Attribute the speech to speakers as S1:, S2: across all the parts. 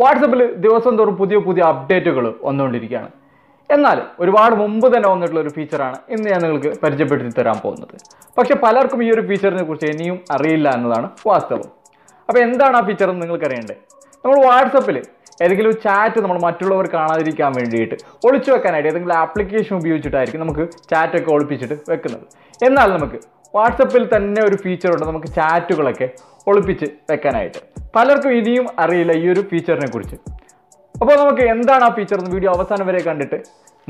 S1: വാട്സപ്പിൽ ദിവസം തോറും പുതിയ പുതിയ അപ്ഡേറ്റുകൾ വന്നുകൊണ്ടിരിക്കുകയാണ്. എന്നാൽ ഒരുപാട് മുമ്പ് തന്നെ വന്നിട്ടുള്ള ഒരു ഫീച്ചറാണ് ഇന്ന് ഞാൻ നിങ്ങൾക്ക് പരിചയപ്പെടുത്തി തരാൻ പോകുന്നത്. പക്ഷേ പലർക്കും ഈ ഒരു ഫീച്ചറിനെ കുറിച്ച് ഇനിയും അറിയില്ല എന്നതാണ് വാസ്തവം. അപ്പോൾ എന്താണ് ആ ഫീച്ചർ എന്ന് നിങ്ങൾക്ക് അറിയണ്ടേ? നമ്മൾ വാട്സപ്പിൽ ഏതെങ്കിലും ചാറ്റ് നമ്മൾ മറ്റുള്ളവർ കാണാതിരിക്കാൻ വേണ്ടിയിട്ട് ഒളിച്ചു വെക്കാനായിട്ട് ഏതെങ്കിലും ആപ്ലിക്കേഷൻ ഉപയോഗിച്ചിട്ടായിരിക്കും നമുക്ക് ചാറ്റൊക്കെ ഒളിപ്പിച്ചിട്ട് വെക്കുന്നത്. എന്നാൽ നമുക്ക് വാട്സപ്പിൽ തന്നെ ഒരു ഫീച്ചറുണ്ട് നമുക്ക് ചാറ്റുകളൊക്കെ ഒളിപ്പിച്ച് വെക്കാനായിട്ട്. പലർക്കും ഇനിയും അറിയില്ല ഈ ഒരു ഫീച്ചറിനെ കുറിച്ച്. അപ്പോൾ നമുക്ക് എന്താണ് ആ ഫീച്ചർ എന്ന് വീഡിയോ അവസാനം വരെ കണ്ടിട്ട്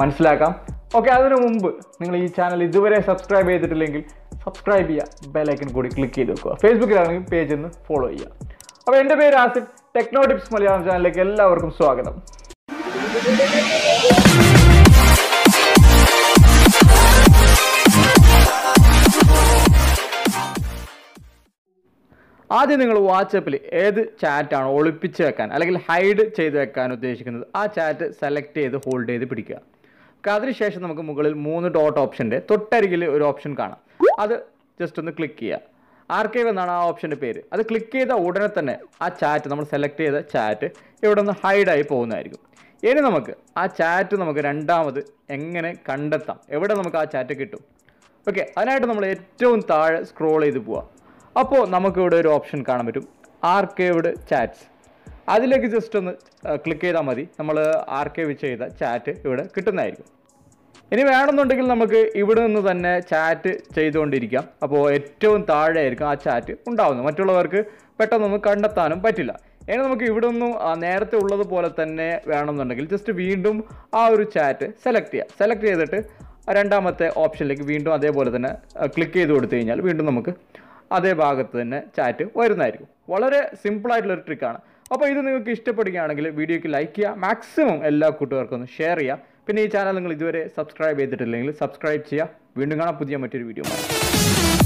S1: മനസ്സിലാക്കാം. ഓക്കെ അതിനു മുമ്പ് നിങ്ങൾ ഈ ചാനൽ ഇതുവരെ സബ്സ്ക്രൈബ് ചെയ്തിട്ടില്ലെങ്കിൽ സബ്സ്ക്രൈബ് ചെയ്യുക. ബെല്ലൈക്കൺ കൂടി ക്ലിക്ക് ചെയ്ത് വെക്കുക. ഫേസ്ബുക്കിലാണെങ്കിൽ പേജ് ഒന്ന് ഫോളോ ചെയ്യുക. അപ്പോൾ എന്റെ പേര് ആസിഫ്. ടെക്നോ ടിപ്സ് മലയാളം ചാനലിലേക്ക് എല്ലാവർക്കും സ്വാഗതം. ആദ്യം നിങ്ങൾ വാട്സപ്പിൽ ഏത് ചാറ്റാണ് ഒളിപ്പിച്ച് വെക്കാൻ അല്ലെങ്കിൽ ഹൈഡ് ചെയ്ത് വെക്കാൻ ഉദ്ദേശിക്കുന്നത് ആ ചാറ്റ് സെലക്ട് ചെയ്ത് ഹോൾഡ് ചെയ്ത് പിടിക്കുക. അതിനുശേഷം നമുക്ക് മുകളിൽ മൂന്ന് ഡോട്ട് ഓപ്ഷന്റെ തൊട്ടരികിൽ ഒരു ഓപ്ഷൻ കാണാം. അത് ജസ്റ്റ് ഒന്ന് ക്ലിക്ക് ചെയ്യുക. ആർക്കൈവ് എന്നാണ് ആ ഓപ്ഷന്റെ പേര്. അത് ക്ലിക്ക് ചെയ്ത ഉടനെ തന്നെ ആ ചാറ്റ് നമ്മൾ സെലക്ട് ചെയ്ത ചാറ്റ് ഇവിടെ നിന്ന് ഹൈഡായി പോകുന്നതായിരിക്കും. ഇനി നമുക്ക് ആ ചാറ്റ് നമുക്ക് രണ്ടാമത് എങ്ങനെ കണ്ടെത്താം? എവിടെ നമുക്ക് ആ ചാറ്റ് കിട്ടും? ഓക്കെ അതിനായിട്ട് നമ്മൾ ഏറ്റവും താഴെ സ്ക്രോൾ ചെയ്ത് പോവാം. അപ്പോൾ നമുക്കിവിടെ ഒരു ഓപ്ഷൻ കാണാൻ പറ്റും. ആർക്കേവ്ഡ് ചാറ്റ്സ് അതിലേക്ക് ജസ്റ്റ് ഒന്ന് ക്ലിക്ക് ചെയ്താൽ മതി. നമ്മൾ ആർക്കേവ് ചെയ്ത ചാറ്റ് ഇവിടെ കിട്ടുന്നതായിരിക്കും. ഇനി വേണമെന്നുണ്ടെങ്കിൽ നമുക്ക് ഇവിടെ നിന്ന് തന്നെ ചാറ്റ് ചെയ്തുകൊണ്ടിരിക്കാം. അപ്പോൾ ഏറ്റവും താഴെ ആയിരിക്കും ആ ചാറ്റ് ഉണ്ടാവുന്നത്. മറ്റുള്ളവർക്ക് പെട്ടെന്നൊന്നും കണ്ടെത്താനും പറ്റില്ല. ഇനി നമുക്ക് ഇവിടെ നിന്നും നേരത്തെ ഉള്ളതുപോലെ തന്നെ വേണമെന്നുണ്ടെങ്കിൽ ജസ്റ്റ് വീണ്ടും ആ ഒരു ചാറ്റ് സെലക്ട് ചെയ്യാം. സെലക്ട് ചെയ്തിട്ട് രണ്ടാമത്തെ ഓപ്ഷനിലേക്ക് വീണ്ടും അതേപോലെ തന്നെ ക്ലിക്ക് ചെയ്ത് കൊടുത്തു കഴിഞ്ഞാൽ വീണ്ടും നമുക്ക് അതേ ഭാഗത്ത് തന്നെ ചാറ്റ് വരുന്നതായിരിക്കും. വളരെ സിമ്പിളായിട്ടുള്ളൊരു ട്രിക്കാണ് അപ്പോൾ ഇത് നിങ്ങൾക്ക് ഇഷ്ടപ്പെടുകയാണെങ്കിൽ വീഡിയോയ്ക്ക് ലൈക്ക് ചെയ്യുക. മാക്സിമം എല്ലാ കൂട്ടുകാർക്കും ഒന്ന് ഷെയർ ചെയ്യുക. പിന്നെ ഈ ചാനൽ നിങ്ങൾ ഇതുവരെ സബ്സ്ക്രൈബ് ചെയ്തിട്ടില്ലെങ്കിൽ സബ്സ്ക്രൈബ് ചെയ്യുക. വീണ്ടും കാണാം. പുതിയ മറ്റൊരു വീഡിയോ